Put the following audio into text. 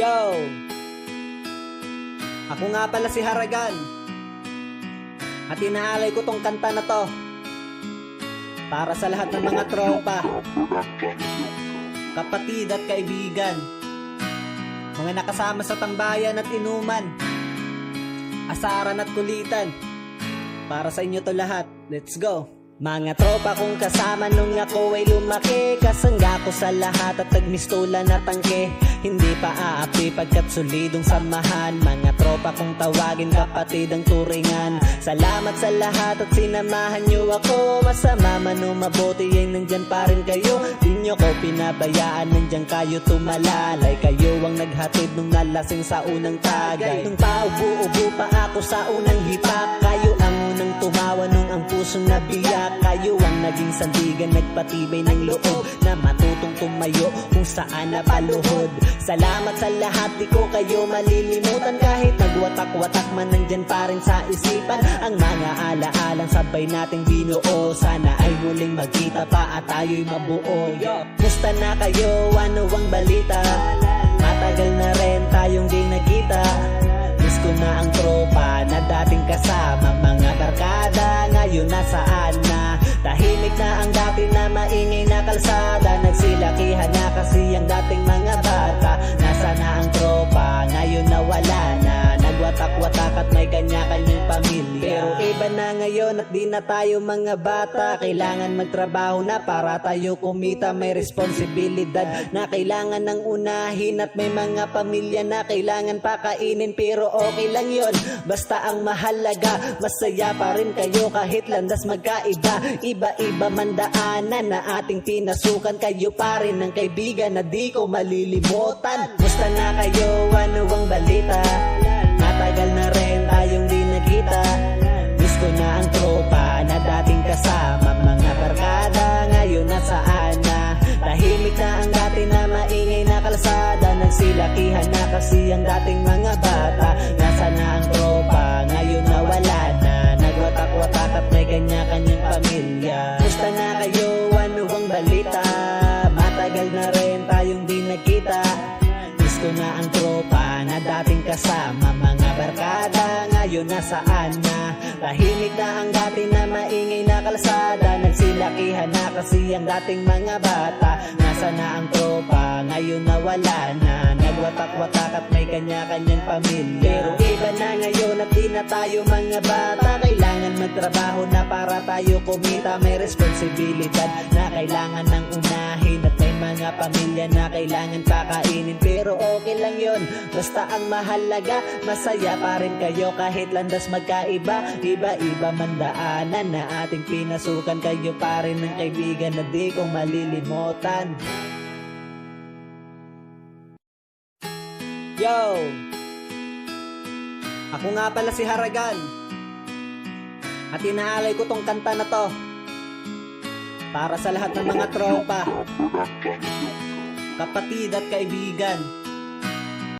Yo! Ako nga pala si Haragan. At inaalay ko tong kanta na to. Para sa lahat ng mga tropa. Kapatid at kaibigan. Mga nakasama sa tambayan at inuman. Asaran at kulitan. Para sa inyo to lahat. Let's go! Mga tropa kong kasama nung ako ay lumaki. Kasangga ko sa lahat at nagmistulan at tangke. Hindi pa aapi pagkat solidong samahan. Mga tropa kong tawagin kapatid ang turingan. Salamat sa lahat at sinamahan nyo ako. Masama man o mabuti ay nandyan pa rin kayo. Di nyo ko pinabayaan nandyan kayo tumalalay. Kayo ang naghatid nung nalasing sa unang tagay. Nung paubo-ubo pa ako sa unang hipak tumawa nung ang pusong nabiyak Kayo ang naging sandigan Nagpatibay ng loob Na matutong tumayo kung saan napaluhod. Salamat sa lahat Di ko kayo malilimutan. Kahit nagwatak-watak man Nandyan pa rin sa isipan. Ang mga alaalang sabay nating binuo. Sana ay muling magkita pa At tayo'y mabuo. Musta na kayo? Ano ang balita? Matagal na rin tayong di nagkita. Miss ko na ang tropa na dating kasama ngayon nasaan na? Tahimik na ang dati na maingay na kalsada. Nagsilakihan na kasi ang dating mga bata. Nasa na ang tropa? Ngayon nawala na. Nagwatak-watak at may kanya-kanyang pamilya. Pero iba na ngayon at di na tayo mga bata? Kailangan magtrabaho na para tayo kumita. May responsibilidad na kailangan ng unahin At may mga pamilya na kailangan pakainin. Pero okay lang yon Basta ang mahalaga. Masaya pa rin kayo kahit landas magkaiba. Iba-iba man daanan na ating pinasukan. Kayo pa rin ang kaibigan na di ko malilimutan. Musta na kayo? Ano ang balita? Matagal na rin tayong di nakita. Miss ko na ang tropa na dating kasama. Mga barkada ngayon nasaan na? Tahimik na ang dati na maingay na kalsada. Nagsilakihan na kasi ang dating mga bata. Nasa na ang tropa ngayon nawala na. Nagwatak-watak at may kanya-kanyang pamilya. Musta na kayo? Ano ang balita? Matagal na rin tayong di nakita. Miss ko na ang tropa na dating kasama ngayon nasaan na? Tahimik na ang dati na maingay na kalsada. Nagsilakihan na kasi ang dating mga bata. Nasa na ang tropa ngayon nawala na. Nagwatak-watak at may kanya-kanyang pamilya. Pero iba na ngayon at na tayo mga bata. Kailangan magtrabaho na para tayo kumita. May responsibilidad na kailangan ng unahin. At may mga pamilya na kailangan pakainin Pero okay lang yon Basta ang mahalaga Masaya pa rin kayo. Kahit landas magkaiba Iba-iba man daanan na ating pinasukan. Kayo pa rin ang kaibigan na di ko malilimutan. Yo! Ako nga pala si Haragan. At inaalay ko tong kanta na to Para sa lahat ng mga tropa Kapatid at kaibigan